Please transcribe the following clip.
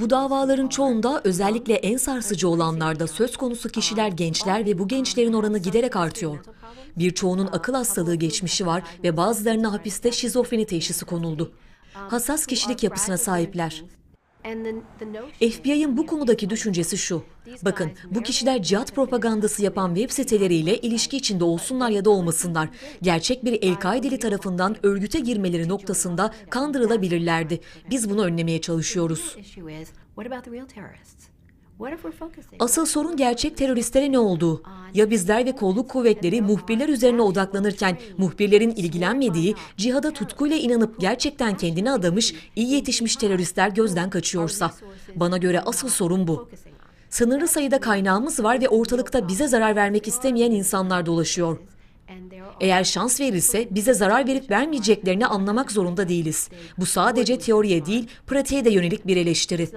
Bu davaların çoğunda özellikle en sarsıcı olanlarda söz konusu kişiler gençler ve bu gençlerin oranı giderek artıyor. Birçoğunun akıl hastalığı geçmişi var ve bazılarına hapiste şizofreni teşhisi konuldu. Hassas kişilik yapısına sahipler. FBI'ın bu konudaki düşüncesi şu. Bakın bu kişiler cihat propagandası yapan web siteleriyle ilişki içinde olsunlar ya da olmasınlar. Gerçek bir El-Kaideli tarafından örgüte girmeleri noktasında kandırılabilirlerdi. Biz bunu önlemeye çalışıyoruz. Asıl sorun gerçek teröristlere ne olduğu. Ya bizler ve kolluk kuvvetleri muhbirler üzerine odaklanırken muhbirlerin ilgilenmediği, cihada tutkuyla inanıp gerçekten kendini adamış, iyi yetişmiş teröristler gözden kaçıyorsa. Bana göre asıl sorun bu. Sınırlı sayıda kaynağımız var ve ortalıkta bize zarar vermek istemeyen insanlar dolaşıyor. Eğer şans verilse bize zarar verip vermeyeceklerini anlamak zorunda değiliz. Bu sadece teoriye değil, pratiğe de yönelik bir eleştiri.